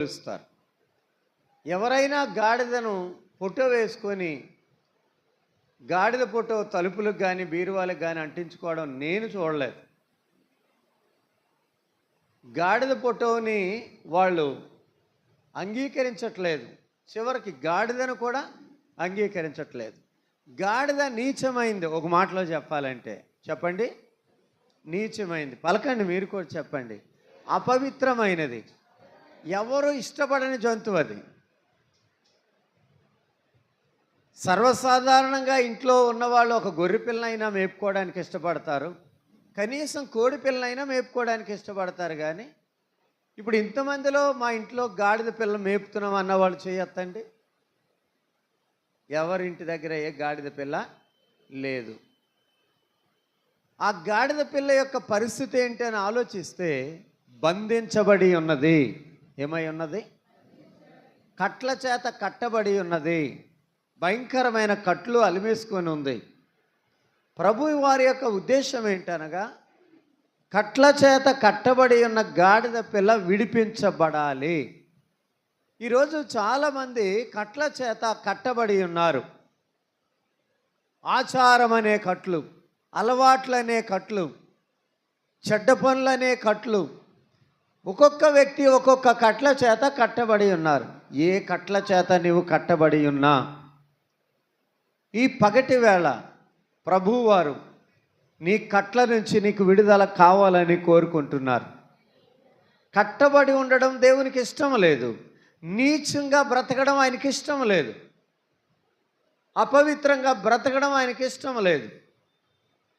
పిలుస్తారు. ఎవరైనా గాడిదను ఫోటో వేసుకొని గాడిద ఫోటో తలుపులకు కానీ బీరువాలకు కానీ అంటించుకోవడం నేను చూడలేదు. గాడిద ఫోటోని వాళ్ళు అంగీకరించట్లేదు. చివరికి గాడిదను కూడా అంగీకరించట్లేదు. గాడిద నీచమైంది. ఒక మాటలో చెప్పాలంటే చెప్పండి. నీచమైంది. పలకండి మీరు కూడా చెప్పండి. అపవిత్రమైనది. ఎవరు ఇష్టపడని జంతువు అది? సర్వసాధారణంగా ఇంట్లో ఉన్నవాళ్ళు ఒక గొర్రె పిల్లనైనా మేపుకోవడానికి ఇష్టపడతారు. కనీసం కోడి పిల్లనైనా మేపుకోవడానికి ఇష్టపడతారు కానీ ఇప్పుడు ఇంతమందిలో మా ఇంట్లో గాడిద పిల్ల మేపుతున్నాం అన్న వాళ్ళు చేయొద్దండి ఎవరింటి దగ్గర ఏ గాడిద పిల్ల లేదు. ఆ గాడిద పిల్ల యొక్క పరిస్థితి ఏంటి అని ఆలోచిస్తే బంధించబడి ఉన్నది. ఏమై ఉన్నది? కట్ల చేత కట్టబడి ఉన్నది. భయంకరమైన కట్లు అలిమేసుకొని ఉంది. ప్రభు వారి యొక్క ఉద్దేశం ఏంటనగా కట్ల చేత కట్టబడి ఉన్న గాడిద పిల్ల విడిపించబడాలి. ఈరోజు చాలామంది కట్ల చేత కట్టబడి ఉన్నారు. ఆచారం అనే కట్లు అలవాట్లనే కట్లు చెడ్డ పనులనే కట్లు ఒక్కొక్క వ్యక్తి ఒక్కొక్క కట్ల చేత కట్టబడి ఉన్నారు. ఏ కట్ల చేత నీవు కట్టబడి ఉన్నా? ఈ పగటి వేళ ప్రభువారు నీ కట్ల నుంచి నీకు విడుదల కావాలని కోరుకుంటున్నారు. కట్టబడి ఉండడం దేవునికి ఇష్టం లేదు. నీచంగా బ్రతకడం ఆయనకి ఇష్టం లేదు. అపవిత్రంగా బ్రతకడం ఆయనకి ఇష్టం లేదు.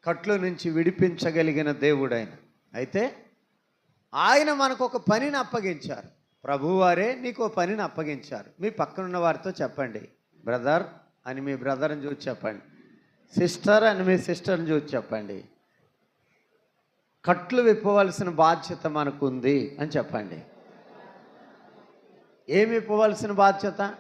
కట్లు నుంచి విడిపించగలిగిన దేవుడు ఆయన అయితే ఆయన మనకు ఒక పనిని అప్పగించారు. ప్రభువారే నీకు ఒక పనిని అప్పగించారు. మీ పక్కనున్న వారితో చెప్పండి. బ్రదర్ అని మీ బ్రదర్ని చూసి చెప్పండి. సిస్టర్ అని మీ సిస్టర్ని చూసి చెప్పండి. కట్లు విప్పవలసిన బాధ్యత మనకు ఉంది అని చెప్పండి. ఏమి ఇప్పవలసిన బాధ్యత?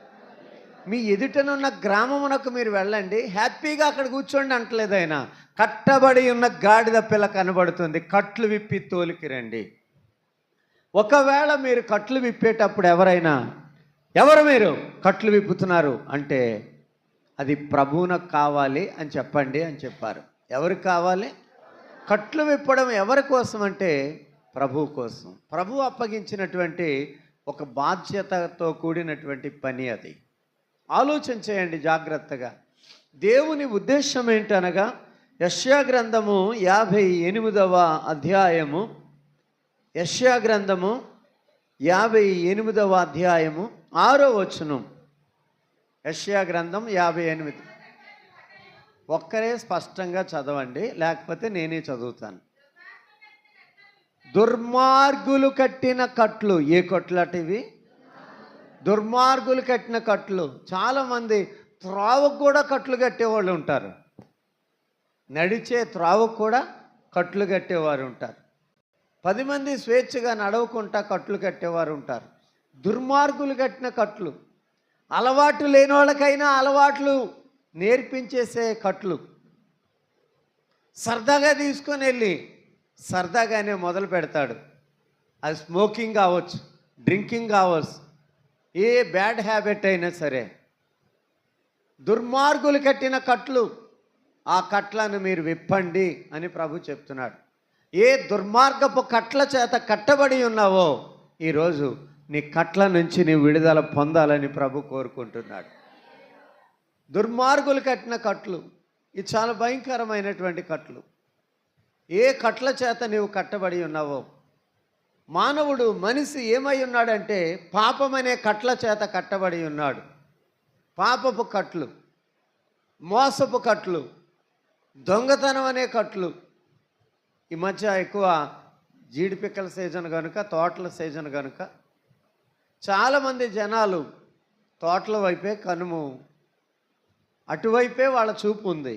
మీ ఎదుటనున్న గ్రామమునకు మీరు వెళ్ళండి. హ్యాపీగా అక్కడ కూర్చోండి అంటలేదు ఆయన. కట్టబడి ఉన్న గాడిద పిల్ల కనబడుతుంది. కట్లు విప్పి తోలికి రండి. ఒకవేళ మీరు కట్లు విప్పేటప్పుడు ఎవరైనా ఎవరు మీరు కట్లు విప్పుతున్నారు అంటే అది ప్రభువునకు కావాలి అని చెప్పండి అని చెప్పారు. ఎవరికి కావాలి? కట్లు విప్పడం ఎవరి కోసం అంటే ప్రభు కోసం. ప్రభు అప్పగించినటువంటి ఒక బాధ్యతతో కూడినటువంటి పని అది. ఆలోచన చేయండి జాగ్రత్తగా. దేవుని ఉద్దేశం ఏంటనగా యశ్యా గ్రంథము యాభై ఎనిమిదవ అధ్యాయము యశ్యా గ్రంథము యాభై ఎనిమిదవ అధ్యాయము ఆరో వచనం. యశ్యా గ్రంథం యాభై ఎనిమిది. ఒక్కరే స్పష్టంగా చదవండి లేకపోతే నేనే చదువుతాను. దుర్మార్గులు కట్టిన కట్లు ఏ కట్లు ఇవి దుర్మార్గులు కట్టిన కట్లు. చాలామంది త్రావకు కూడా కట్లు కట్టేవాళ్ళు ఉంటారు. నడిచే త్రావకు కూడా కట్లు కట్టేవారు ఉంటారు. పది మంది స్వేచ్ఛగా నడవకుండా కట్లు కట్టేవారు ఉంటారు. దుర్మార్గులు కట్టిన కట్లు అలవాటు లేని వాళ్ళకైనా అలవాట్లు నేర్పించేసే కట్లు. సరదాగా తీసుకొని వెళ్ళి సరదాగానే మొదలు పెడతాడు. అది స్మోకింగ్ కావచ్చు డ్రింకింగ్ కావచ్చు ఏ బ్యాడ్ హ్యాబిట్ అయినా సరే. దుర్మార్గులు కట్టిన కట్లు ఆ కట్లను మీరు విప్పండి అని ప్రభు చెప్తున్నాడు. ఏ దుర్మార్గపు కట్ల చేత కట్టబడి ఉన్నావో ఈరోజు నీ కట్ల నుంచి నీ విడుదల పొందాలని ప్రభు కోరుకుంటున్నాడు. దుర్మార్గులు కట్టిన కట్లు ఇది చాలా భయంకరమైనటువంటి కట్లు. ఏ కట్ల చేత నీవు కట్టబడి ఉన్నావో? మానవుడు మనిషి ఏమై ఉన్నాడంటే పాపమనే కట్ల చేత కట్టబడి ఉన్నాడు. పాపపు కట్లు మోసపు కట్లు దొంగతనం అనే కట్లు ఈ మధ్య ఎక్కువ జీడిపిక్కల సీజన్ కనుక తోటల సీజన్ కనుక చాలామంది జనాలు తోటల వైపే కనుము అటువైపే వాళ్ళ చూపు ఉంది.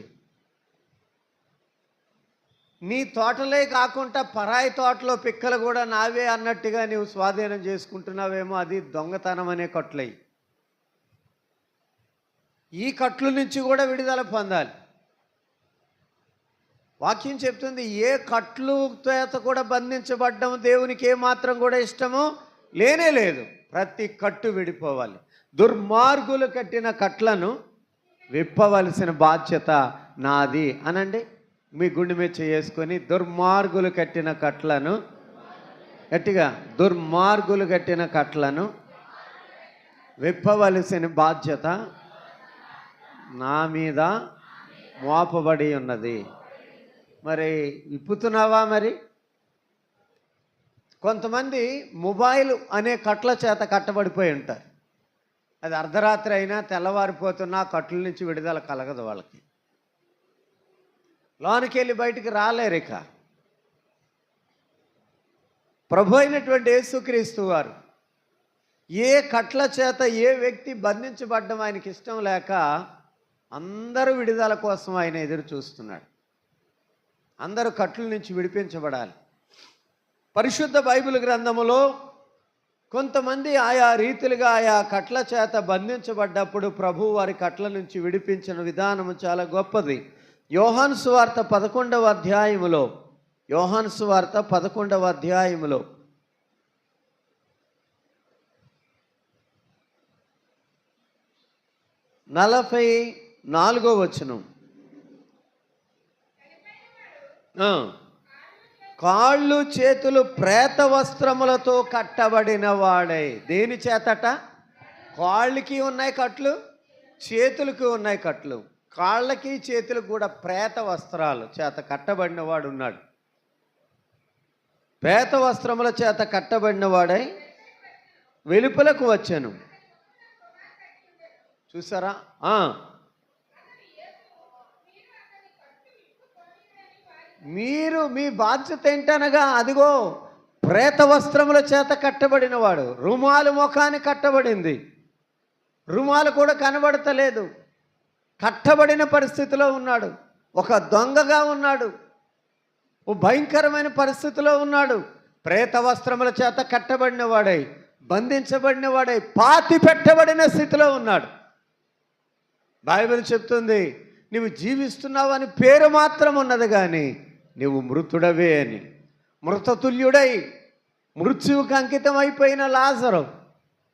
నీ తోటలే కాకుండా పరాయి తోటలో పిక్కలు కూడా నావే అన్నట్టుగా నీవు స్వాధీనం చేసుకుంటున్నావేమో అది దొంగతనం అనే కట్లయి ఈ కట్లు నుంచి కూడా విడుదల పొందాలి. వాక్యం చెప్తుంది ఏ కట్లు చేత కూడా బంధించబడ్డం దేవునికి ఏమాత్రం కూడా ఇష్టము లేనే లేదు. ప్రతి కట్టు విడిపోవాలి. దుర్మార్గులు కట్టిన కట్లను విప్పవలసిన బాధ్యత నాది అనండి. మీ గుండె మీద చేసుకొని దుర్మార్గులు కట్టిన కట్లను గట్టిగా దుర్మార్గులు కట్టిన కట్లను విప్పవలసిన బాధ్యత నా మీద మోపబడి ఉన్నది. మరి విప్పుతున్నావా మరి? కొంతమంది మొబైల్ అనే కట్ల చేత కట్టబడిపోయి ఉంటారు. అది అర్ధరాత్రి అయినా తెల్లవారిపోతున్నా కట్ల నుంచి విడుదల కలగదు వాళ్ళకి. లోనికి వెళ్ళి బయటికి రాలేరు ఇక. ప్రభు అయినటువంటి యేసుక్రీస్తు వారు ఏ కట్ల చేత ఏ వ్యక్తి బంధించబడ్డం ఆయనకి ఇష్టం లేక అందరూ విడుదల కోసం ఆయన ఎదురు చూస్తున్నాడు. అందరూ కట్ల నుంచి విడిపించబడాలి. పరిశుద్ధ బైబిల్ గ్రంథములో కొంతమంది ఆయా రీతిలుగా ఆయా కట్ల చేత బంధించబడ్డప్పుడు ప్రభు వారి కట్ల నుంచి విడిపించిన విధానము చాలా గొప్పది. యోహాను సువార్త పదకొండవ అధ్యాయములో యోహాను సువార్త పదకొండవ అధ్యాయములో. నలభై నాలుగో వచనం ఆ. కాళ్ళు చేతులు ప్రేత వస్త్రములతో కట్టబడిన వాడై. దేని చేతట? కాళ్ళకి ఉన్నాయి కట్లు చేతులకి ఉన్నాయి కట్లు. కాళ్ళకి చేతులకు కూడా ప్రేత వస్త్రాలు చేత కట్టబడిన వాడు ఉన్నాడు. ప్రేత వస్త్రముల చేత కట్టబడిన వాడై వెలుపలకు వచ్చాను. చూసారా ఆ. మీరు మీ బాధ్యత ఏంటనగా అదిగో ప్రేత వస్త్రముల చేత కట్టబడిన వాడు రుమాలు ముఖాన్ని కట్టబడింది. రుమాలు కూడా కనబడతలేదు. కట్టబడిన పరిస్థితిలో ఉన్నాడు. ఒక దొంగగా ఉన్నాడు. ఓ భయంకరమైన పరిస్థితిలో ఉన్నాడు. ప్రేత వస్త్రముల చేత కట్టబడిన వాడై బంధించబడిన వాడై పాతి పెట్టబడిన స్థితిలో ఉన్నాడు. బైబిల్ చెప్తుంది నువ్వు జీవిస్తున్నావని పేరు మాత్రం ఉన్నది కానీ నువ్వు మృతుడవే అని. మృతతుల్యుడై మృత్యువుకు అంకితం అయిపోయిన లాజరు.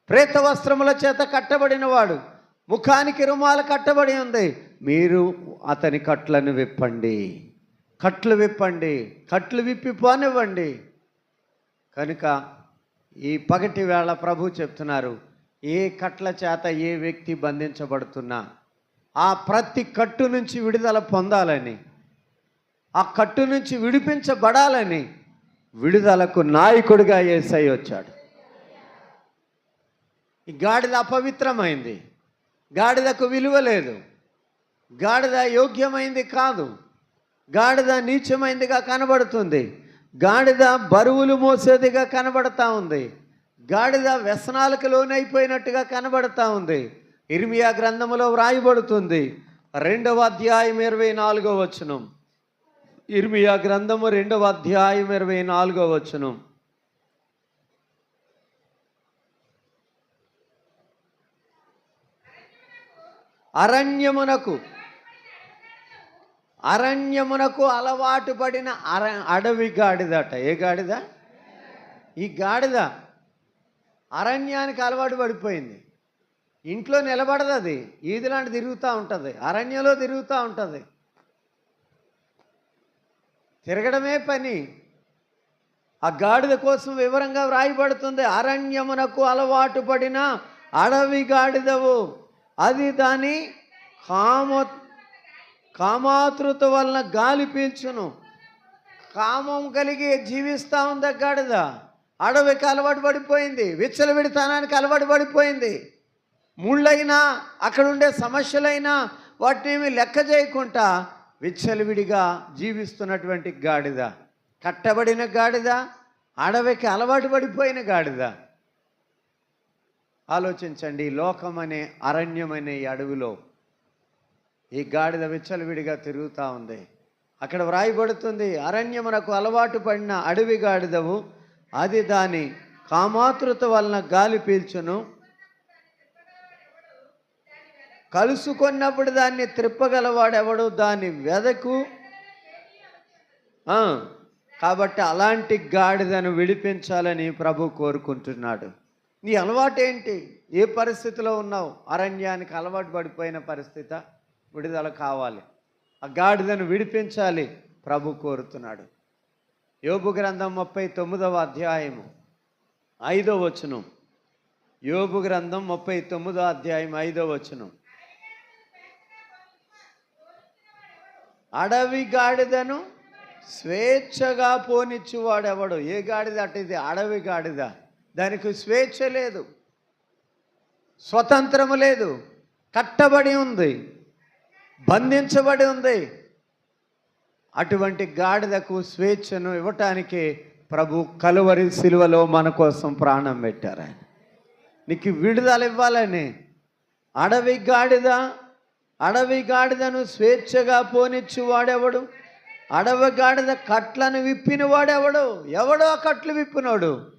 ప్రేత వస్త్రముల చేత కట్టబడిన వాడు ముఖానికి రుమాలు కట్టబడి ఉంది. మీరు అతని కట్లను విప్పండి. కట్లు విప్పండి. కట్లు విప్పి పోనివ్వండి. కనుక ఈ పగటి వేళ ప్రభు చెప్తున్నారు ఏ కట్ల చేత ఏ వ్యక్తి బంధించబడుతున్నా ఆ ప్రతి కట్టు నుంచి విడుదల పొందాలని. ఆ కట్టు నుంచి విడిపించబడాలని విడుదలకు నాయకుడిగా ఏసై వచ్చాడు. ఈ గాడిద అపవిత్రమైంది. గాడిదకు విలువ లేదు. గాడిద యోగ్యమైంది కాదు. గాడిద నీచమైందిగా కనబడుతుంది. గాడిద బరువులు మోసేదిగా కనబడతా ఉంది. గాడిద వ్యసనాలకు లోనైపోయినట్టుగా కనబడతా ఉంది. ఇర్మియా గ్రంథములో వ్రాయబడుతుంది. రెండవ అధ్యాయం ఇరవై నాలుగో వచనం. ఇర్మియా గ్రంథము రెండవ అధ్యాయం ఇరవై నాలుగవ వచనం. అరణ్యమునకు అరణ్యమునకు అలవాటు పడిన అర అడవి గాడిదట. ఏ గాడిద? ఈ గాడిద అరణ్యానికి అలవాటు పడిపోయింది. ఇంట్లో నిలబడదు అది లాంటి తిరుగుతూ ఉంటుంది. అరణ్యంలో తిరుగుతూ ఉంటుంది. తిరగడమే పని. ఆ గాడిద కోసం వివరంగా వ్రాయబడుతుంది. అరణ్యమునకు అలవాటు పడిన అడవి గాడిదవు. అది దాని కామ కామాతృత వలన గాలి పీల్చును. కామం కలిగి జీవిస్తూ ఉంది గాడిద. అడవికి అలవాటు పడిపోయింది. విచ్చలవిడితనానికి అలవాటు పడిపోయింది. ముళ్ళైనా అక్కడ ఉండే సమస్యలైనా వాటిని లెక్క చేయకుండా విచ్చలవిడిగా జీవిస్తున్నటువంటి గాడిద. కట్టబడిన గాడిద అడవికి అలవాటు పడిపోయిన గాడిద. ఆలోచించండి లోకం అనే అరణ్యం అనే ఈ అడవిలో ఈ గాడిద విచ్చలవిడిగా తిరుగుతూ ఉంది. అక్కడ వ్రాయబడుతుంది అరణ్యమునకు అలవాటు పడిన అడవి గాడిదవు అది దాని కామాతృత వలన గాలి పీల్చును. కలుసుకున్నప్పుడు దాన్ని త్రిప్పగలవాడెవడు? దాని వెదకు. కాబట్టి అలాంటి గాడిదను విడిపించాలని ప్రభు కోరుకుంటున్నాడు. నీ అలవాటు ఏంటి ఏ పరిస్థితిలో ఉన్నావు? అరణ్యానికి అలవాటు పడిపోయిన పరిస్థితి విడుదల కావాలి. ఆ గాడిదను విడిపించాలి ప్రభు కోరుతున్నాడు. యోబు గ్రంథం ముప్పై తొమ్మిదవ అధ్యాయము. ఐదో వచనం. యోబు గ్రంథం ముప్పై తొమ్మిదో అధ్యాయం ఐదో వచనం. అడవి గాడిదను స్వేచ్ఛగా పోనిచ్చువాడెవడు? ఏ గాడిద అటు ఇది అడవి గాడిద. దానికి స్వేచ్ఛ లేదు. స్వతంత్రము లేదు. కట్టబడి ఉంది. బంధించబడి ఉంది. అటువంటి గాడిదకు స్వేచ్ఛను ఇవ్వటానికి ప్రభు కలువరి శిలువలో మన కోసం ప్రాణం పెట్టారు ఆయన. నీకు విడుదల ఇవ్వాలని. అడవి గాడిద అడవి గాడిదను స్వేచ్ఛగా పోనిచ్చు వాడెవడు అడవి గాడిద కట్లను విప్పిన వాడెవడు ఎవడో ఆ కట్లు విప్పినోడు?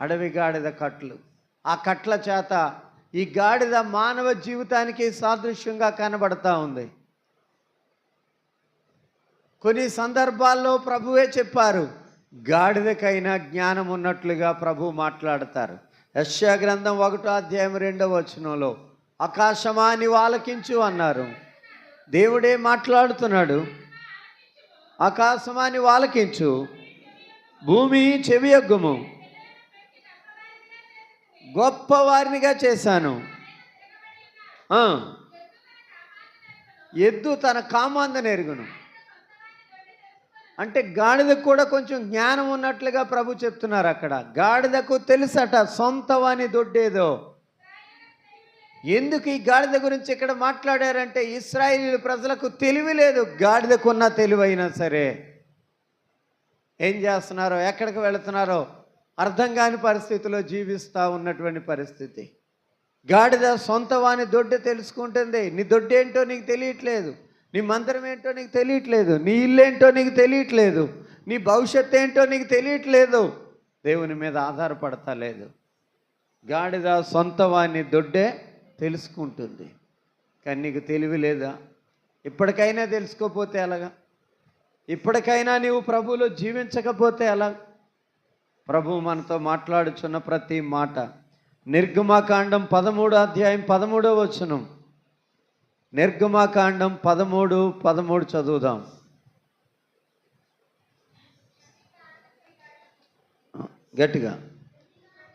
అడవి గాడిద కట్లు. ఆ కట్ల చేత ఈ గాడిద మానవ జీవితానికి సాదృశ్యంగా కనబడతా ఉంది. కొన్ని సందర్భాల్లో ప్రభువే చెప్పారు గాడిదకైనా జ్ఞానం ఉన్నట్లుగా ప్రభు మాట్లాడతారు. యశ్యా గ్రంథం ఒకటో అధ్యాయం రెండవ వచనంలో ఆకాశమా నీవు ఆలకించు అన్నారు. దేవుడే మాట్లాడుతున్నాడు. ఆకాశమా నీవు ఆలకించు భూమి చెవియొగ్గుము గొప్ప వారినిగా చేశాను. ఎద్దు తన కామాందని ఎరుగును అంటే గాడిదకు కూడా కొంచెం జ్ఞానం ఉన్నట్లుగా ప్రభు చెప్తున్నారు అక్కడ. గాడిదకు తెలుసట సొంత వాని దొడ్డేదో. ఎందుకు ఈ గాడిద గురించి ఇక్కడ మాట్లాడారంటే ఇస్రాయిల్ ప్రజలకు తెలివి లేదు గాడిదకున్న తెలివైనా సరే. ఏం చేస్తున్నారో ఎక్కడికి వెళుతున్నారో అర్థం కాని పరిస్థితిలో జీవిస్తూ ఉన్నటువంటి పరిస్థితి. గాడిద సొంత వాని దొడ్డు తెలుసుకుంటుంది. నీ దొడ్డేంటో నీకు తెలియట్లేదు. నీ మంత్రం ఏంటో నీకు తెలియట్లేదు. నీ ఇల్లు ఏంటో నీకు తెలియట్లేదు. నీ భవిష్యత్తు ఏంటో నీకు తెలియట్లేదు. దేవుని మీద ఆధారపడతా లేదు గాడిద సొంత వాని దొడ్డే తెలుసుకుంటుంది. కానీ నీకు తెలివి లేదా? ఇప్పటికైనా తెలుసుకోపోతే ఎలాగా? ఇప్పటికైనా నీవు ప్రభువులో జీవించకపోతే ఎలా ప్రభు మనతో మాట్లాడుచున్న ప్రతి మాట. నిర్గమాకాండం పదమూడో అధ్యాయం పదమూడో వచనం. నిర్గమాకాండం పదమూడు పదమూడు చదువుదాం. గట్టిగా.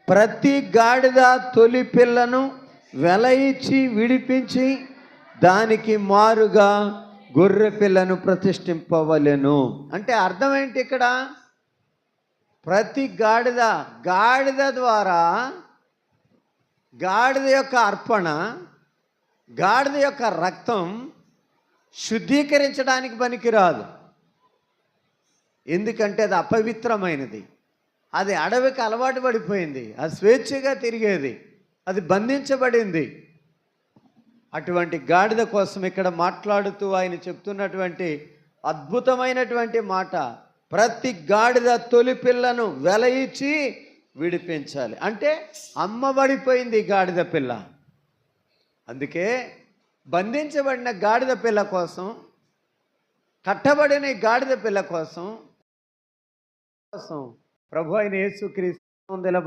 ప్రతి గాడిద తొలి పిల్లను వెల ఇచ్చి విడిపించి దానికి మారుగా గొర్రె పిల్లను ప్రతిష్ఠింపవలెను. అంటే అర్థం ఏంటి ఇక్కడ? ప్రతి గాడిద గాడిద ద్వారా గాడిద యొక్క అర్పణ గాడిద యొక్క రక్తం శుద్ధీకరించడానికి పనికిరాదు. ఎందుకంటే అది అపవిత్రమైనది. అది అడవికి అలవాటు పడిపోయింది. అది స్వేచ్ఛగా తిరిగేది. అది బంధించబడింది. అటువంటి గాడిద కోసం ఇక్కడ మాట్లాడుతూ ఆయన చెప్తున్నటువంటి అద్భుతమైనటువంటి మాట ప్రతి గాడిద తొలి పిల్లను వెల ఇచ్చి విడిపించాలి. అంటే అమ్మబడిపోయింది గాడిద పిల్ల. అందుకే బంధించబడిన గాడిద పిల్ల కోసం కట్టబడిన గాడిద పిల్ల కోసం కోసం ప్రభు అయిన యేసుక్రీస్తు ఇలా